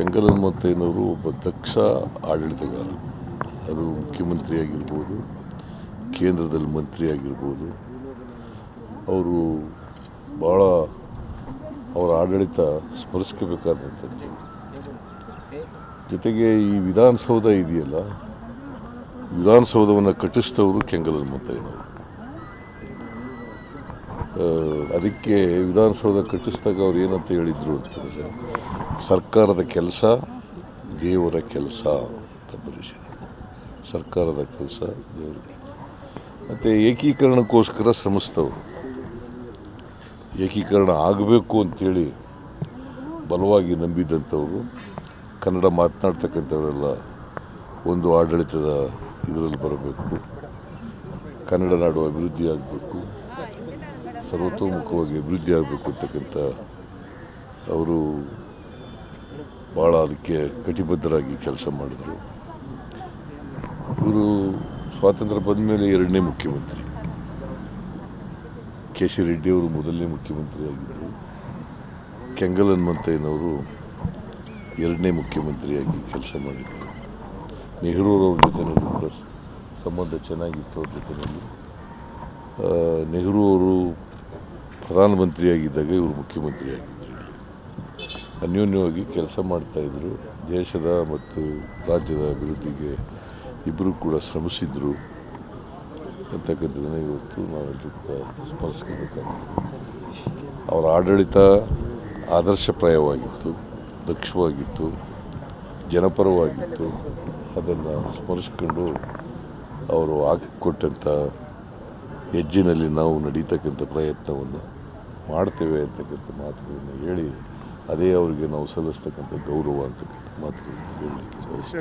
ಕೆಂಗಲ್ ಹನುಮಂತಯ್ಯನವರು ಒಬ್ಬ ದಕ್ಷ ಆಡಳಿತಗಾರ. ಅದು ಮುಖ್ಯಮಂತ್ರಿ ಆಗಿರ್ಬೋದು ಕೇಂದ್ರದಲ್ಲಿ ಮಂತ್ರಿ ಆಗಿರ್ಬೋದು ಅವರು ಭಾಳ ಅವರ ಆಡಳಿತ ಸ್ಮರಿಸ್ಕೋಬೇಕಾದಂಥದ್ದು ಜೊತೆಗೆ ಈ ವಿಧಾನಸೌಧ ಇದೆಯಲ್ಲ, ವಿಧಾನಸೌಧವನ್ನು ಕಟ್ಟಿಸಿದವರು ಕೆಂಗಲ್ ಹನುಮಂತಯ್ಯನವರು ಅದಕ್ಕೆ ವಿಧಾನಸೌಧ ಕಟ್ಟಿಸಿದಾಗ ಅವ್ರು ಏನಂತ ಹೇಳಿದರು ಅಂತಂದರೆ ಸರ್ಕಾರದ ಕೆಲಸ, ದೇವರ ಕೆಲಸ ಅಂತ ಬರೆಸಿದ್ರು. ಸರ್ಕಾರದ ಕೆಲಸ, ದೇವರ ಕೆಲಸ. ಮತ್ತು ಏಕೀಕರಣಕ್ಕೋಸ್ಕರ ಶ್ರಮಿಸ್ತವರು ಏಕೀಕರಣ ಆಗಬೇಕು ಅಂತೇಳಿ ಬಲವಾಗಿ ನಂಬಿದಂಥವರು, ಕನ್ನಡ ಮಾತನಾಡ್ತಕ್ಕಂಥವರೆಲ್ಲ ಒಂದು ಆಡಳಿತದ ಇದರಲ್ಲಿ ಬರಬೇಕು. ಕನ್ನಡ ನಾಡು ಅಭಿವೃದ್ಧಿ ಆಗಬೇಕು. ಸರ್ವತೋಮುಖವಾಗಿ ಅಭಿವೃದ್ಧಿ ಆಗಬೇಕು ಅಂತಕ್ಕಂಥ ಅವರು ಭಾಳ ಅದಕ್ಕೆ ಕಟಿಬದ್ಧರಾಗಿ ಕೆಲಸ ಮಾಡಿದರು. ಇವರು ಸ್ವಾತಂತ್ರ್ಯ ಬಂದ ಮೇಲೆ ಎರಡನೇ ಮುಖ್ಯಮಂತ್ರಿ. ಕೆ ಸಿ ರೆಡ್ಡಿಯವರು ಮೊದಲನೇ ಮುಖ್ಯಮಂತ್ರಿ ಆಗಿದ್ದರು ಕೆಂಗಲ್ ಹನುಮಂತಯ್ಯನವರು ಎರಡನೇ ಮುಖ್ಯಮಂತ್ರಿಯಾಗಿ ಕೆಲಸ ಮಾಡಿದರು. ನೆಹರೂರವ್ರ ಜೊತೆನಲ್ಲೂ ಕೂಡ ಸಂಬಂಧ ಚೆನ್ನಾಗಿತ್ತು ಅವ್ರ ಜೊತೆಯಲ್ಲಿ ನೆಹರು ಅವರು ಪ್ರಧಾನಮಂತ್ರಿಯಾಗಿದ್ದಾಗ ಇವರು ಮುಖ್ಯಮಂತ್ರಿ ಆಗಿದ್ದರು ಇಲ್ಲಿ ಅನ್ಯೋನ್ಯವಾಗಿ ಕೆಲಸ ಮಾಡ್ತಾಯಿದ್ರು ದೇಶದ ಮತ್ತು ರಾಜ್ಯದ ಅಭಿವೃದ್ಧಿಗೆ ಇಬ್ಬರೂ ಕೂಡ ಶ್ರಮಿಸಿದ್ರು. ಅಂತಕ್ಕಂಥದ್ದನ್ನು ಇವತ್ತು ನಾವೆಲ್ಲರೂ ಕೂಡ ಸ್ಮರಿಸ್ಕೋಬೇಕಾಗ್ತದೆ ಅವರ ಆಡಳಿತ ಆದರ್ಶಪ್ರಾಯವಾಗಿತ್ತು, ದಕ್ಷವಾಗಿತ್ತು, ಜನಪರವಾಗಿತ್ತು. ಅದನ್ನು ಸ್ಮರಿಸ್ಕೊಂಡು ಅವರು ಹಾಕಿಕೊಟ್ಟಂಥ ಹೆಜ್ಜಿನಲ್ಲಿ ನಾವು ನಡೀತಕ್ಕಂಥ ಪ್ರಯತ್ನವನ್ನು ಮಾಡ್ತೇವೆ ಅಂತಕ್ಕಂಥ ಮಾತುಗಳನ್ನು ಹೇಳಿ ಅದೇ ಅವರಿಗೆ ನಾವು ಸಲ್ಲಿಸ್ತಕ್ಕಂಥ ಗೌರವ ಅಂತಕ್ಕಂಥ ಮಾತುಗಳನ್ನು ಹೇಳಲಿಕ್ಕೆ ಬಯಸ್ತೀನಿ.